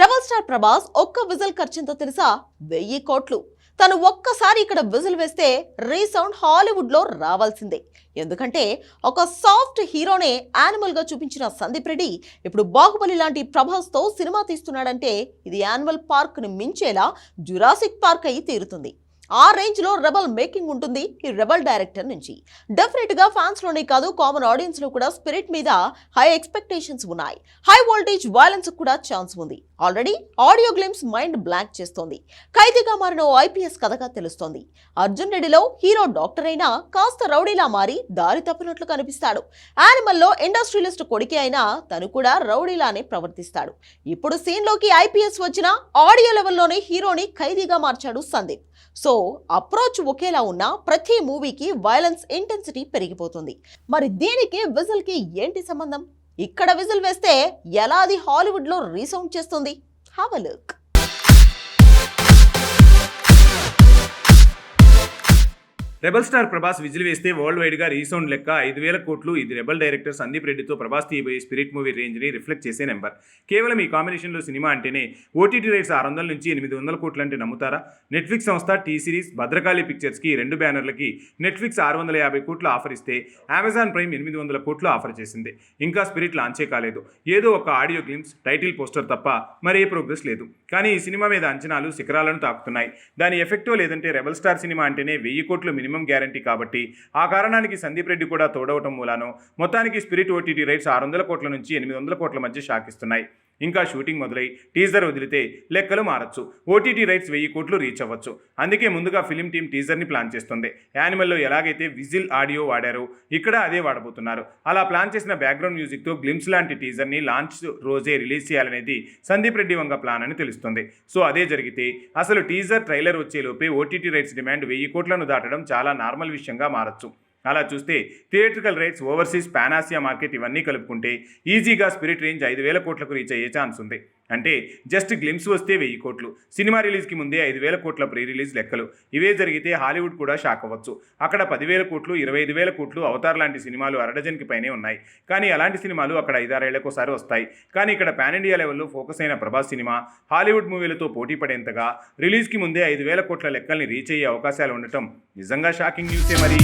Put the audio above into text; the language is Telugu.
రెబల్ స్టార్ ప్రభాస్ ఒక్క విజిల్ ఖర్చెంతో తెలుసా? వెయ్యి కోట్లు. తను ఒక్కసారి ఇక్కడ విజిల్ వేస్తే రీసౌండ్ హాలీవుడ్లో రావాల్సిందే. ఎందుకంటే ఒక సాఫ్ట్ హీరోనే యానిమల్గా చూపించిన సందీప్ రెడ్డి ఇప్పుడు బాహుబలి లాంటి ప్రభాస్తో సినిమా తీస్తున్నాడంటే ఇది యానిమల్ పార్క్ని మించేలా జురాసిక్ పార్క్ అయి తీరుతుంది. ఆ రేంజ్లో రెబల్ మేకింగ్ ఉంటుంది ఈ రెబల్ డైరెక్టర్ నుంచి. డెఫినెట్గా ఫ్యాన్స్లోనే కాదు కామన్ ఆడియన్స్లో కూడా స్పిరిట్ మీద హై ఎక్స్పెక్టేషన్స్ ఉన్నాయి. హై వోల్టేజ్ వైలెన్స్ కూడా ఛాన్స్ ఉంది. Already audio glimpse mind blank చేస్తోంది. ఖైదీగా మారిన ఓ ఐపీఎస్ కథగా తెలుస్తోంది. అర్జున్ రెడ్డిలో హీరో డాక్టర్ అయినా కాస్త రౌడీలా మారి దారి తప్పినట్లు కనిపిస్తాడు. యానిమల్లో ఇండస్ట్రియలిస్ట్ కొడుకే అయినా తను కూడా రౌడీలానే ప్రవర్తిస్తాడు. ఇప్పుడు సీన్లోకి ఐపీఎస్ వచ్చిన ఆడియో లెవెల్లోనే హీరోని ఖైదీగా మార్చాడు సందీప్. సో అప్రోచ్ ఒకేలా ఉన్నా ప్రతి మూవీకి వైలెన్స్ ఇంటెన్సిటీ పెరిగిపోతుంది. మరి దీనికి విజిల్కి ఏంటి సంబంధం? ఇక్కడ విజిల్ వేస్తే ఎలా అది హాలీవుడ్లో రీసౌండ్ చేస్తుంది? Have look. Rebel star Prabhas whistle వేస్తే వరల్డ్ వైడ్గా రీసౌండ్ లెక్క ఐదు వేల కోట్లు. ఇది రెబల్ డైరెక్టర్ సందీప్ రెడ్డితో ప్రభాస్ తీయబోయే స్పిరిట్ మూవీ రేంజ్ని రిఫ్లెక్ట్ చేసే నెంబర్. కేవలం ఈ కాంబినేషన్లో సినిమా అంటేనే ఓటీటీ రైట్స్ ఆరు వందల నుంచి ఎనిమిది వందల కోట్లు అంటే నమ్ముతారా? నెట్ఫ్లిక్స్ సంస్థ టీ సిరీస్ భద్రకాళి పిక్చర్స్కి రెండు బ్యానర్లకి నెట్ఫ్లిక్స్ ఆరు వందల యాభై కోట్లు ఆఫర్ ఇస్తే అమెజాన్ ప్రైమ్ ఎనిమిది వందల కోట్లు ఆఫర్ చేసింది. ఇంకా స్పిరిట్ లాంచే కాలేదు. ఏదో ఒక ఆడియో గ్లిమ్స్ టైటిల్ పోస్టర్ తప్ప మరే ప్రోగ్రెస్ లేదు. కానీ ఈ సినిమా మీద అంచనాలు శిఖరాలను తాకుతున్నాయి. దాని ఎఫెక్టో లేదంటే రెబల్ స్టార్ సినిమా అంటేనే వెయ్యి కోట్లు మినిమం మినిమం గ్యారంటీ కాబట్టి ఆ కారణానికి సందీప్ రెడ్డి కూడా తోడవటం మూలానో. మొత్తానికి స్పిరిట్ ఓటీటీ రైట్స్ ఆరు వందల కోట్ల నుంచి ఎనిమిది వందల కోట్ల మధ్య షాకిస్తున్నాయి ఇంకా షూటింగ్ మొదలై టీజర్ వదిలితే లెక్కలు మారచ్చు. ఓటీటీ రైట్స్ వెయ్యి కోట్లు రీచ్ అవ్వచ్చు. అందుకే ముందుగా ఫిలిం టీం టీజర్ని ప్లాన్ చేస్తుంది. యానిమల్లో ఎలాగైతే విజిల్ ఆడియో వాడారో ఇక్కడ అదే వాడబోతున్నారు. అలా ప్లాన్ చేసిన బ్యాక్గ్రౌండ్ మ్యూజిక్తో గ్లిమ్స్ లాంటి టీజర్ని లాంచ్ రోజే రిలీజ్ చేయాలనేది సందీప్ రెడ్డి వంగ ప్లాన్ అని తెలుస్తుంది. సో అదే జరిగితే అసలు టీజర్ ట్రైలర్ వచ్చేలోపే ఓటీటీ రైట్స్ డిమాండ్ వెయ్యి కోట్లను దాటడం చాలా నార్మల్ విషయంగా మారచ్చు. అలా చూస్తే థియేట్రికల్ రైట్స్ ఓవర్సీస్ పానాసియా మార్కెట్ ఇవన్నీ కలుపుకుంటే ఈజీగా స్పిరిట్ రేంజ్ ఐదు వేల కోట్లకు రీచ్ అయ్యే ఛాన్స్ ఉంది. అంటే జస్ట్ గ్లిమ్స్ వస్తే వెయ్యి కోట్లు. సినిమా రిలీజ్కి ముందే ఐదు వేల కోట్ల ప్రీ రిలీజ్ లెక్కలు. ఇవే జరిగితే హాలీవుడ్ కూడా షాక్ అవ్వచ్చు. అక్కడ పదివేల కోట్లు ఇరవై ఐదు వేల కోట్లు అవతార్ లాంటి సినిమాలు అరడజన్కి పైనే ఉన్నాయి. కానీ అలాంటి సినిమాలు అక్కడ ఐదారేళ్ళకోసారి వస్తాయి. కానీ ఇక్కడ పాన్ ఇండియా లెవెల్లో ఫోకస్ అయిన ప్రభాస్ సినిమా హాలీవుడ్ మూవీలతో పోటీ పడేంతగా రిలీజ్కి ముందే ఐదు వేల కోట్ల లెక్కల్ని రీచ్ అయ్యే అవకాశాలు ఉండటం నిజంగా షాకింగ్ న్యూసే మరి.